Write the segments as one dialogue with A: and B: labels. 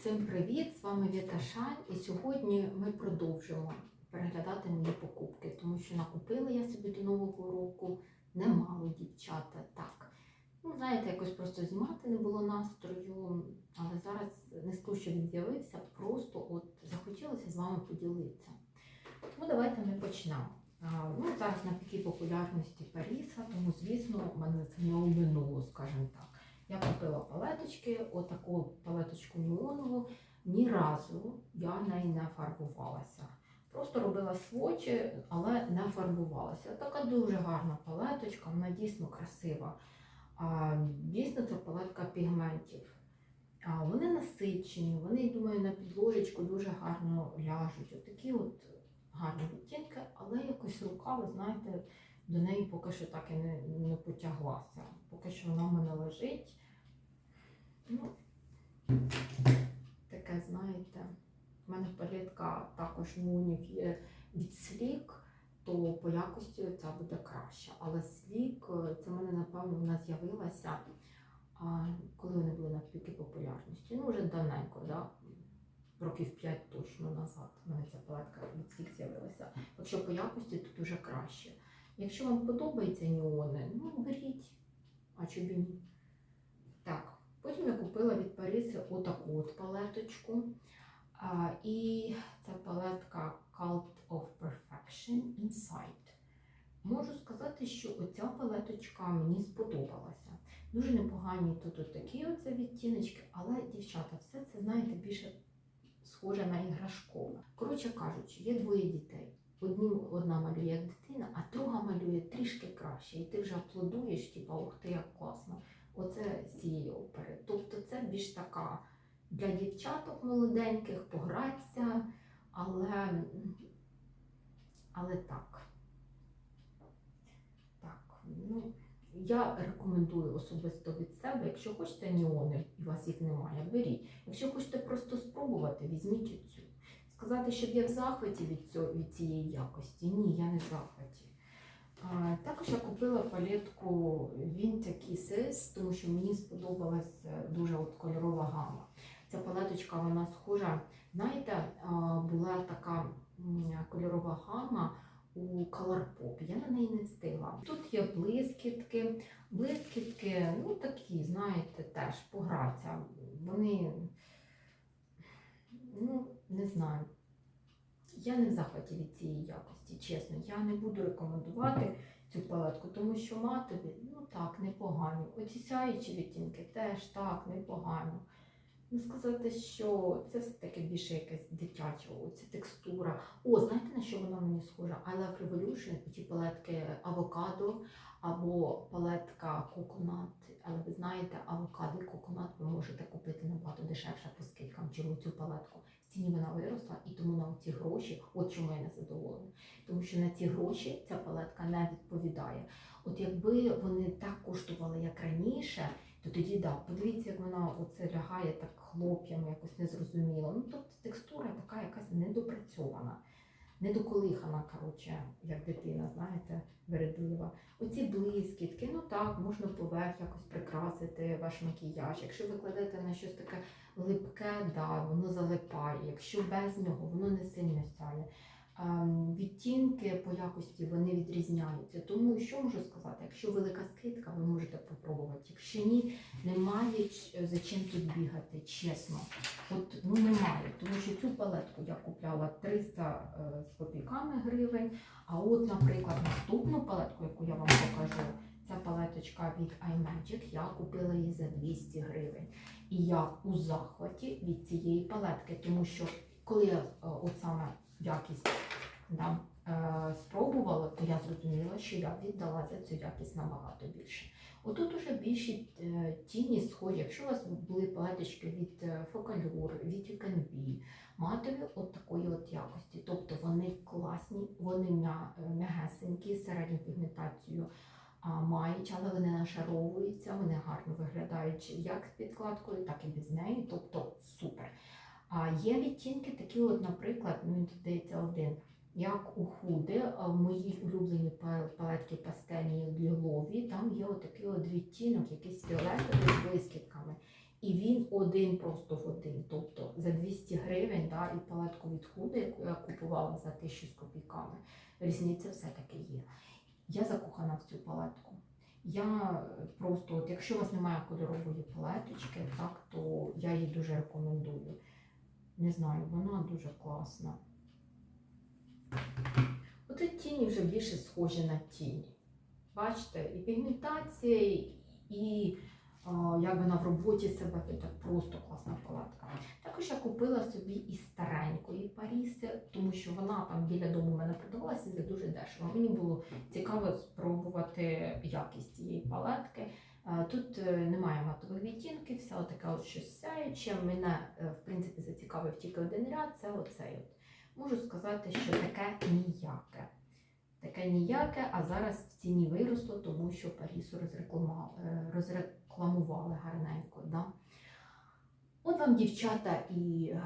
A: Всім привіт! З вами Віта Шань, і сьогодні ми продовжимо переглядати мої покупки, тому що накупила я собі до Нового року немало дівчата. Так. Ну, знаєте, якось просто знімати не було настрою, але зараз не того, що він з'явився, просто от захотілося з вами поділитися. Тому давайте ми почнемо. Ну, зараз на такій популярності Паріса, тому, звісно, мене це не обминуло, скажімо так. Я купила палеточки, отаку палеточку неонову. Ні разу я нею не фарбувалася. Просто робила свочі, але не фарбувалася. Така дуже гарна палеточка, вона дійсно красива. А, дійсно, це палетка пігментів. А, вони насичені, вони, думаю, на підложечку дуже гарно ляжуть. Отакі от гарні відтінки, але якось рука, ви знаєте, до неї поки що так і не, не потяглася. Поки що вона в мене лежить. Ну, таке, знаєте, в мене палітка також мунів є від слік, то по якості ця буде краще. Але слік, е, це в мене, напевно, вона з'явилася, коли вони були на піки популярності. Ну, вже давненько, да? років 5 точно назад. У мене ця палетка від слік з'явилася. Якщо по якості, то дуже краще. Якщо вам подобаються неони, ну беріть, а чобі ні. Так, потім я купила від Паріси отаку от палеточку. А, і це палетка Cult of Perfection Inside. Можу сказати, що оця палеточка мені сподобалася. Дуже непогані тут от такі оце відтіночки, але, дівчата, все це, знаєте, більше схоже на іграшкове. Коротше кажучи, є двоє дітей. Одні, одна малює як дитина, а друга малює трішки краще. І ти вже аплодуєш, типу, ух ти, як класно. Оце з цієї опери. Тобто це більш така для дівчаток молоденьких, погратися, але, але так. Так, ну, я рекомендую особисто від себе, якщо хочете неони, і у вас їх немає, беріть. Якщо хочете просто спробувати, візьміть цю. Сказати, щоб я в захваті від, цього, від цієї якості. Ні, я не в захваті. А, також я купила палетку Vinta Kisses, тому що мені сподобалась е, дуже от кольорова гама. Ця палеточка, вона схожа. Знаєте, була така кольорова гама у Colourpop. Я на неї не встигла. Тут є блискітки. Блискітки, ну такі, знаєте, теж пограться. Вони, ну, не знаю. Я не в захваті від цієї якості, чесно. Я не буду рекомендувати цю палетку, тому що матові, ну так, непогані. Оці сяючі відтінки теж так, непогані. Не сказати, що це все-таки більше якась дитяча, оця текстура. О, знаєте, на що вона мені схожа? I Love Revolution, ті палетки авокадо або палетка коконат. Але ви знаєте, авокадо і коконат ви можете купити набагато дешевше по скидкам, чим цю палетку. Ціні вона виросла, і тому на ці гроші, от чому я не задоволена. Тому що на ці гроші ця палетка не відповідає. От якби вони так коштували, як раніше, то тоді да, подивіться, як вона оце лягає так хлоп'ями, якось незрозуміло. Ну, тобто текстура така якась недопрацьована, недоколихана, коротше, як дитина, знаєте, вередлива. Оці блискітки, ну так, можна поверх якось прикрасити ваш макіяж. Якщо ви кладете на щось таке липке, да, воно залипає. Якщо без нього, воно не сильно сяє. Ем, Відтінки по якості вони відрізняються. Тому що можу сказати, якщо велика скидка, ви можете попробувати. Якщо ні, немає за чим тут бігати, чесно. От ну немає. Тому що цю палетку я купляла 300 е, з копійками гривень. А от, наприклад, наступну палетку, яку я вам покажу, ця палеточка від iMagic, я купила її за 200 гривень. І я у захваті від цієї палетки, тому що коли я е, от саме якість да, е, спробувала, то я зрозуміла, що я віддала за цю якість набагато більше. Отут уже більші е, тіні схожі. Якщо у вас були палеточки від е, від Be, матові от такої от якості. Тобто вони класні, вони м'я- м'ягесенькі, середню пігментацію мають, але вони нашаровуються, вони гарно виглядають як з підкладкою, так і без неї. Тобто супер. А є відтінки такі, от, наприклад, ну, він тут здається один. як у худи, в моїй улюбленій пал- палетки пастельні лілові, там є отакий от відтінок, якийсь фіолетовий з блискітками. І він один просто в один. Тобто за 200 гривень да, і палетку від худи, яку я купувала за 1000 з копійками, різниця все-таки є. Я закохана в цю палетку. Я просто, от якщо у вас немає кольорової палеточки, так, то я її дуже рекомендую. Не знаю, вона дуже класна. Оце тіні вже більше схожі на тіні. Бачите, і пігментація, і, і а, як вона в роботі себе веде, просто класна палатка. Також я купила собі і старенької Паріси, тому що вона там біля дому мене продавалася за дуже дешево. Мені було цікаво спробувати якість цієї палетки. Е, Тут е, немає матових відтінків, все таке от щось сяюче. Мене, е, в принципі, зацікавив тільки один ряд, це оцей от. Можу сказати, що таке ніяке. Таке ніяке, а зараз в ціні виросло, тому що Парісу розрекламували гарненько. Да? От вам, дівчата, і е,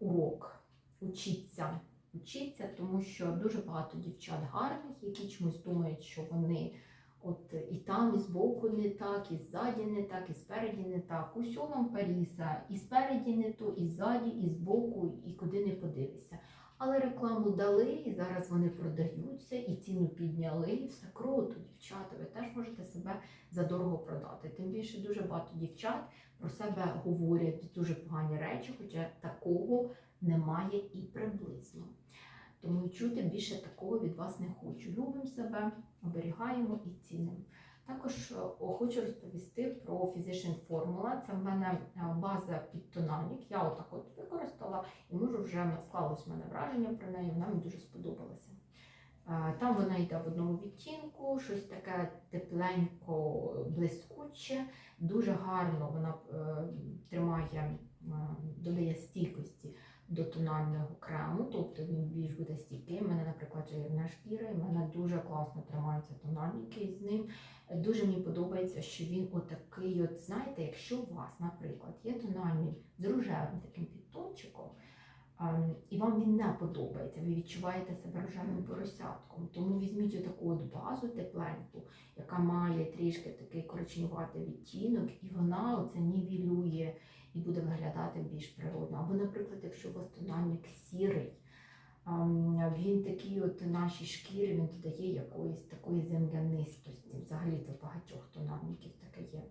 A: урок. Учіться. Учіться, тому що дуже багато дівчат гарних, які чомусь думають, що вони от і там, і збоку не так, і ззаді не так, і спереді не так. Усьо вам Паріса, і спереді не то, і ззаді, і збоку, і куди не подивишся. Але рекламу дали, і зараз вони продаються, і ціну підняли, і все круто, дівчата. Ви теж можете себе задорого продати. Тим більше дуже багато дівчат про себе говорять дуже погані речі, хоча такого немає і приблизно. Тому чути більше такого від вас не хочу. Любимо себе, оберігаємо і цінимо. Також е, хочу розповісти про Physician Formula. Це в мене е, база під тональник. Я отак от використала і можу вже склалось в мене враження про неї. Вона мені дуже сподобалася. Е, Там вона йде в одному відтінку, щось таке тепленько, блискуче, дуже гарно вона тримає, додає стійкості до тонального крему, тобто він більш буде стійкий. У мене, наприклад, жирна шкіра, і в мене дуже класно тримаються тональники з ним. Дуже мені подобається, що він отакий, от знаєте, якщо у вас, наприклад, є тональний з рожевим таким підтончиком, ем, і вам він не подобається, ви відчуваєте себе рожевим поросятком. Тому візьміть отаку от базу тепленьку, яка має трішки такий коричневатий відтінок, і вона оце нівелює і буде виглядати більш природно. Або, наприклад, якщо у вас тональник сірий, він такий от нашій шкірі, він додає якоїсь такої землянистості. Взагалі це багатьох тональників таке є.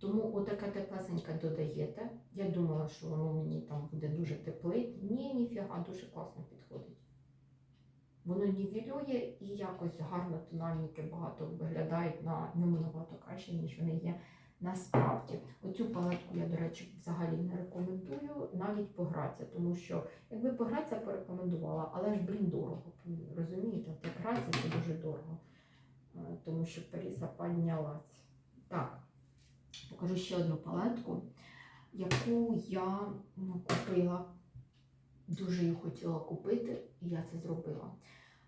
A: Тому отаке теплесеньке додаєте. Я думала, що воно мені там буде дуже теплить. Ні, ніфіга, дуже класно підходить. Воно нівелює і якось гарно тональники багато виглядають на ньому набагато краще, ніж вони є насправді. Оцю палетку я, до речі, взагалі не рекомендую навіть погратися, тому що якби погратися, порекомендувала, але ж, блін, дорого. Розумієте, гратися це дуже дорого, Е, тому що Паріса піднялась. Так, покажу ще одну палетку, яку я ну, купила. Дуже її хотіла купити, і я це зробила.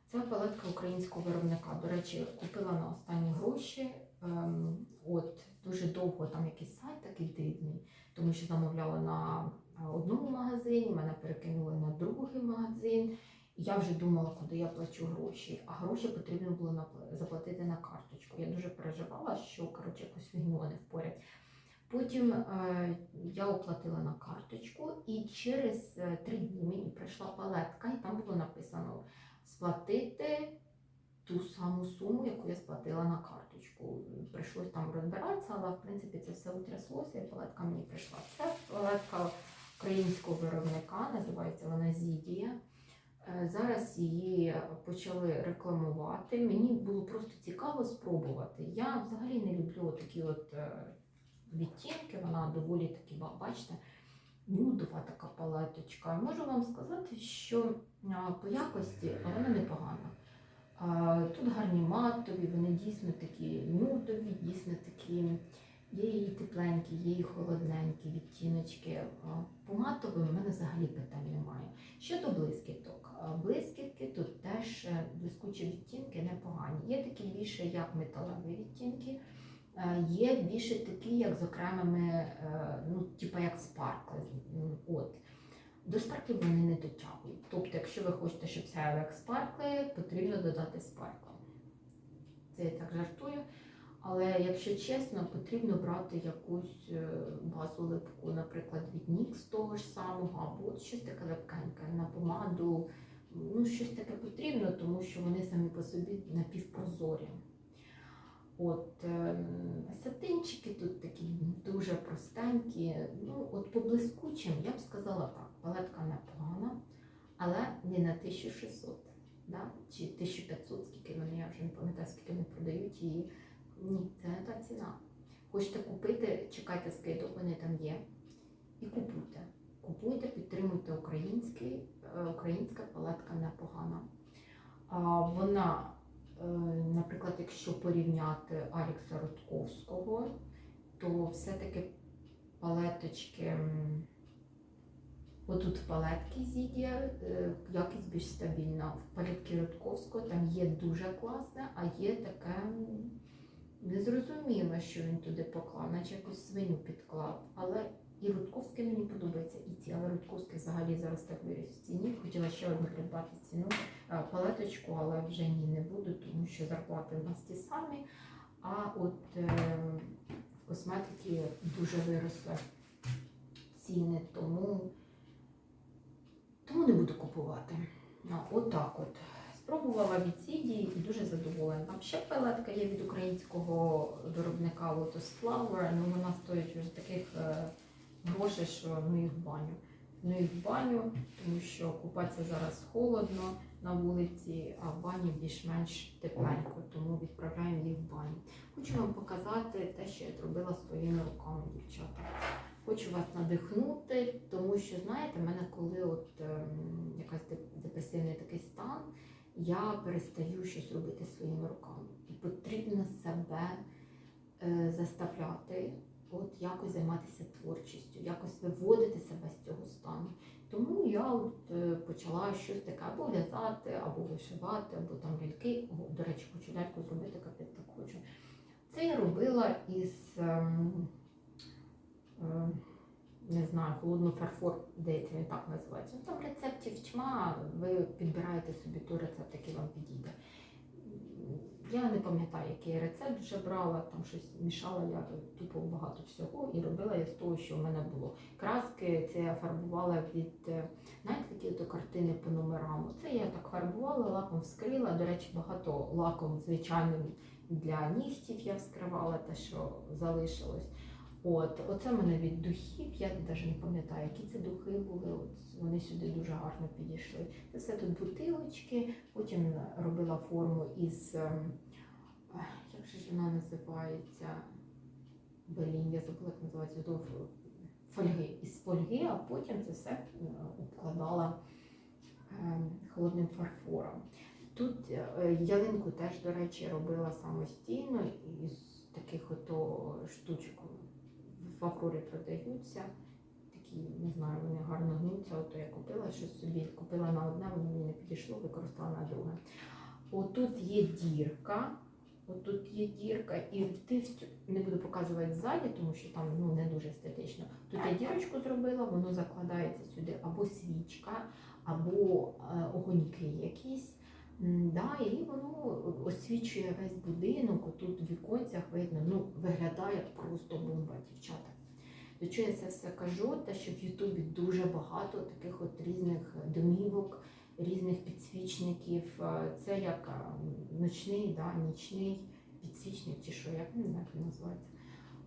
A: Це палетка українського виробника. До речі, купила на останні гроші. Ем, от дуже довго там якийсь сайт такий дивний, тому що замовляла на е, одному магазині, мене перекинули на другий магазин. Я вже думала, куди я плачу гроші, а гроші потрібно було заплатити на карточку. Я дуже переживала, що коротше якусь фігню вони впорять. Потім е, я оплатила на карточку, і через е, три дні мені прийшла палетка, і там було написано сплатити ту саму суму, яку я сплатила на карточку. Прийшлось там розбиратися, але в принципі це все утряслося, і палетка мені прийшла. Це палетка українського виробника, називається вона Зідія. Е, Зараз її почали рекламувати. Мені було просто цікаво спробувати. Я взагалі не люблю такі от е, відтінки, вона доволі таки, ба- бачите, нюдова така палеточка. Можу вам сказати, що по якості вона непогана. Тут гарні матові, вони дійсно такі нюдові, дійсно такі. Є і тепленькі, є і холодненькі відтіночки. По матовим в мене взагалі питань немає. Щодо блискіток, блискітки тут теж е, блискучі відтінки непогані. Є такі більше як металеві відтінки, е, є більше такі, як з окремими, е, ну, типу як спаркли. От. До спарклів вони не дотягують. Тобто, якщо ви хочете, щоб сяяв як спаркли, потрібно додати спаркли. Це я так жартую. Але якщо чесно, потрібно брати якусь е, базу липку, наприклад, від NYX того ж самого, або от щось таке липкеньке на помаду. Ну, щось таке потрібно, тому що вони самі по собі напівпрозорі. От е, сатинчики тут такі дуже простенькі. Ну, от по блискучим я б сказала так, палетка непогана, але не на 1600, да? чи 1500, скільки вони, я вже не пам'ятаю, скільки вони продають її. Ні, це не та ціна. Хочете купити, чекайте скидок, вони там є. І купуйте. Купуйте, підтримуйте український, е, українська палетка непогана. Вона, е, наприклад, якщо порівняти Алекса Рудковського, то все-таки палеточки. Отут в палетки Зідія е, якість більш стабільна. В палетки Рудковського там є дуже класне, а є таке м, незрозуміле, що він туди поклав, наче якусь свиню підклав. Але і Рудковський мені подобається, і ці, але Рудковський взагалі зараз так виріс в ціні. Хотіла ще одну придбати ціну е, палеточку, але вже ні не буду, тому що зарплати в нас ті самі. А от е, косметики дуже виросли ціни, тому, тому не буду купувати. Ну, Отак от. Спробувала від Сідії і дуже задоволена. Там ще палетка є від українського виробника Lotus Flower, ну вона стоїть вже таких е, грошей, що ну їх в баню. Ну їх в баню, тому що купатися зараз холодно на вулиці, а в бані більш-менш тепленько, тому відправляємо їх в баню. Хочу вам показати те, що я зробила своїми руками, дівчата. Хочу вас надихнути, тому що, знаєте, в мене коли от ем, якась депресивний такий стан, я перестаю щось робити своїми руками. І потрібно себе е, заставляти, от якось займатися творчістю, якось виводити себе з цього стану. Тому я от, е, почала щось таке або в'язати, або вишивати, або там ляльки. О, до речі, хочу ляльку зробити, капець так хочу. Це я робила із. е, не знаю, холодний фарфор, здається, він так називається. Ну, Там рецептів тьма, ви підбираєте собі той рецепт, який вам підійде. Я не пам'ятаю, який рецепт вже брала, там щось мішала я тупо багато всього і робила я з того, що в мене було. Краски це я фарбувала від, е, знаєте, такі ото картини по номерам. Це я так фарбувала, лаком вскрила. До речі, багато лаком звичайним для нігтів я вскривала, те, що залишилось. От, оце мене від духів, я навіть не пам'ятаю, які це духи були. От вони сюди дуже гарно підійшли. Це все тут бутилочки, потім робила форму із ем, як же ж вона називається? Блін, я забула, як називається ф- фольги. Із фольги, а потім це все е, обкладала ем, холодним фарфором. Тут е, ялинку теж, до речі, робила самостійно із таких ото штучок в продаються. Такі, не знаю, вони гарно гнуться. Ото я купила щось собі, купила на одне, воно мені не підійшло, використала на друге. Отут є дірка. Отут є дірка, і ти не буду показувати ззаді, тому що там ну, не дуже естетично. Тут я дірочку зробила, воно закладається сюди або свічка, або е, огоньки якісь. Да, і воно освічує весь будинок. Тут в віконцях видно, ну виглядає просто бомба, дівчата. До чого я це все кажу? Те, що в Ютубі дуже багато таких от різних домівок, різних підсвічників. Е, Це як е, ночний, да, нічний підсвічник, чи що, як не знаю, як він називається.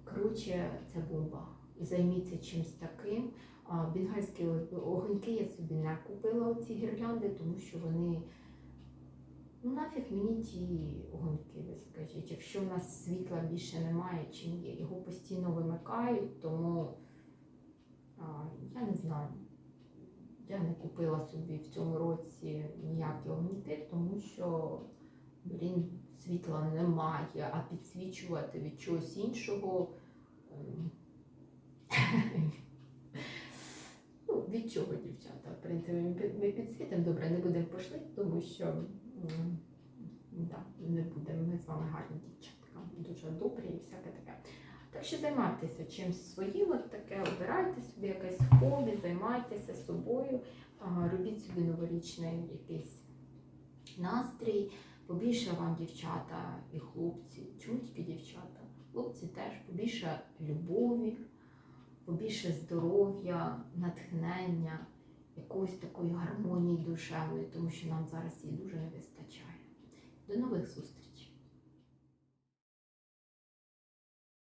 A: Коротше, це бомба. І займіться чимось таким. Бенгальські огоньки я собі не купила оці гірлянди, тому що вони. Ну нафіг мені ті огоньки, ви скажіть. Якщо в нас світла більше немає, чим є. Його постійно вимикають, тому а, я не знаю. Я не купила собі в цьому році ніякі огоньки, тому що, блін, світла немає, а підсвічувати від чогось іншого. ем, Ну, від чого, дівчата? В принципі, ми під- ми підсвітимо добре, не будемо пошли, тому що да, не будемо. Ми з вами гарні дівчатка, дуже добрі і всяке таке. Так що займайтеся чимось своїм, от таке, обирайте собі якесь хобі, займайтеся собою, робіть собі новорічний якийсь настрій. Побільше вам дівчата і хлопці. Чому тільки дівчата? Хлопці теж побільше любові, побільше здоров'я, натхнення, якоїсь такої гармонії душевної, тому що нам зараз її дуже не вистачає. До нових зустрічей!